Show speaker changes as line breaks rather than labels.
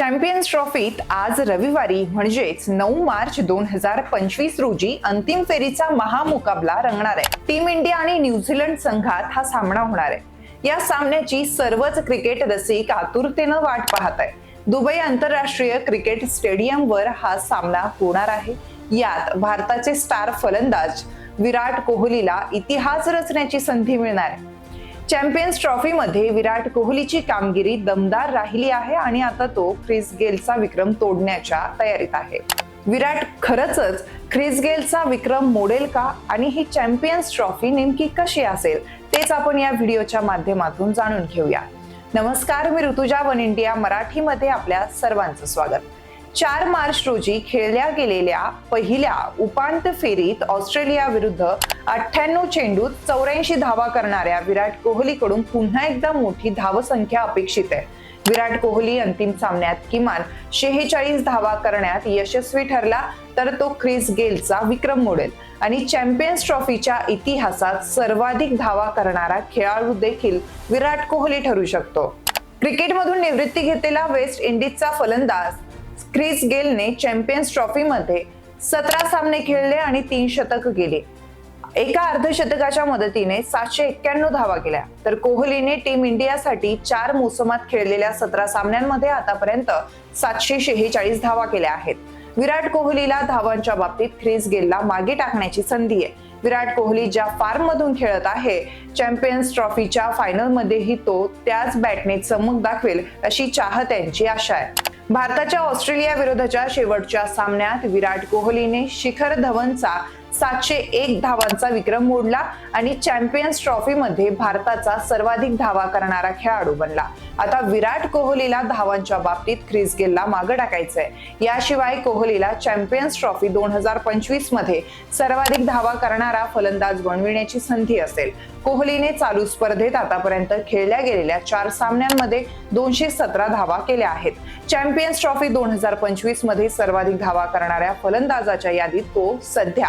Champions ट्रॉफीत आज रविवारी म्हणजेच नऊ मार्च दोन हजार पंचवीस रोजी अंतिम फेरीचा महामुकाबला रंगणार आहे. टीम इंडिया आणि न्यूझीलंड संघात हा सामना होणार आहे. या सामन्याची सर्वच क्रिकेट रसिक आतुरतेनं वाट पाहत आहे दुबई आंतरराष्ट्रीय क्रिकेट स्टेडियमवर हा सामना होणार आहे. यात भारताचे स्टार फलंदाज विराट कोहलीला इतिहास रचण्याची संधी मिळणार आहे. चॅम्पियन्स ट्रॉफीमध्ये विराट कोहलीची कामगिरी दमदार राहिली आहे आणि आता तो ख्रिस गेलचा विक्रम तोडण्याच्या तयारीत आहे. विराट खरंच ख्रिस गेलचा विक्रम मोडेल का? आणि ही चॅम्पियन्स ट्रॉफी नेमकी कशी असेल? तेच आपण या व्हिडिओच्या माध्यमातून जाणून घेऊया. नमस्कार मी ऋतुजा वन इंडिया मराठीमध्ये आपल्या सर्वांचं स्वागत. चार मार्च रोजी खेळल्या गेलेल्या पहिल्या उपांत्य फेरीत ऑस्ट्रेलिया विरुद्ध अठ्ठ्याण्णव चेंडूत चौऱ्याऐंशी धावा करणाऱ्या विराट कोहलीकडून पुन्हा एकदा मोठी धावसंख्या अपेक्षित आहे. विराट कोहली अंतिम सामन्यात किमान शेहेचाळीस धावा करण्यात यशस्वी ठरला तर तो ख्रिस गेलचा विक्रम मोडेल. आणि चॅम्पियन्स ट्रॉफीच्या इतिहासात सर्वाधिक धावा करणारा खेळाडू देखील विराट कोहली ठरू शकतो. क्रिकेटमधून निवृत्ती घेतलेला वेस्ट इंडिजचा फलंदाज क्रिस गेलने चॅम्पियन्स ट्रॉफी मध्ये सतरा सामने खेळले आणि तीन शतक गेले. एका अर्धशतकाच्या मदतीने सातशे एक्क्याण्णव धावा केल्या. तर कोहलीने टीम इंडियासाठी चार मोसमात खेळलेल्या सतरा सामन्यांमध्ये आतापर्यंत सातशे शेहेचाळीस धावा केल्या आहेत. विराट कोहलीला धावांच्या बाबतीत ख्रिस गेलला मागे टाकण्याची संधी आहे. विराट कोहली ज्या फार्म मधून खेळत आहे चॅम्पियन्स ट्रॉफीच्या फायनल मध्येही तो त्याच बॅटने चमक दाखवेल अशी चाहत्यांची आशा आहे. भारताच्या ऑस्ट्रेलिया विरोधाच्या शेवटच्या सामन्यात विराट कोहलीने शिखर धवनचा सातशे एक धावांचा विक्रम मोडला आणि चॅम्पियन्स ट्रॉफी मध्ये भारताचा सर्वाधिक धावा करणारा खेळाडू बनला. आता विराट कोहलीला धावांच्या बाबतीत ख्रिस गेलला मागं टाकायचंय. याशिवाय कोहलीला चॅम्पियन्स ट्रॉफी दोन हजार पंचवीसमध्ये सर्वाधिक धावा करणारा फलंदाज बनविण्याची संधी असेल. कोहलीने चालू स्पर्धेत आतापर्यंत खेळल्या गेलेल्या चार सामन्यांमध्ये दोनशे सतरा धावा केल्या आहेत. चॅम्पियन्स ट्रॉफी दोन हजार पंचवीसमध्ये सर्वाधिक धावा करणाऱ्या फलंदाजाच्या यादीत तो सध्या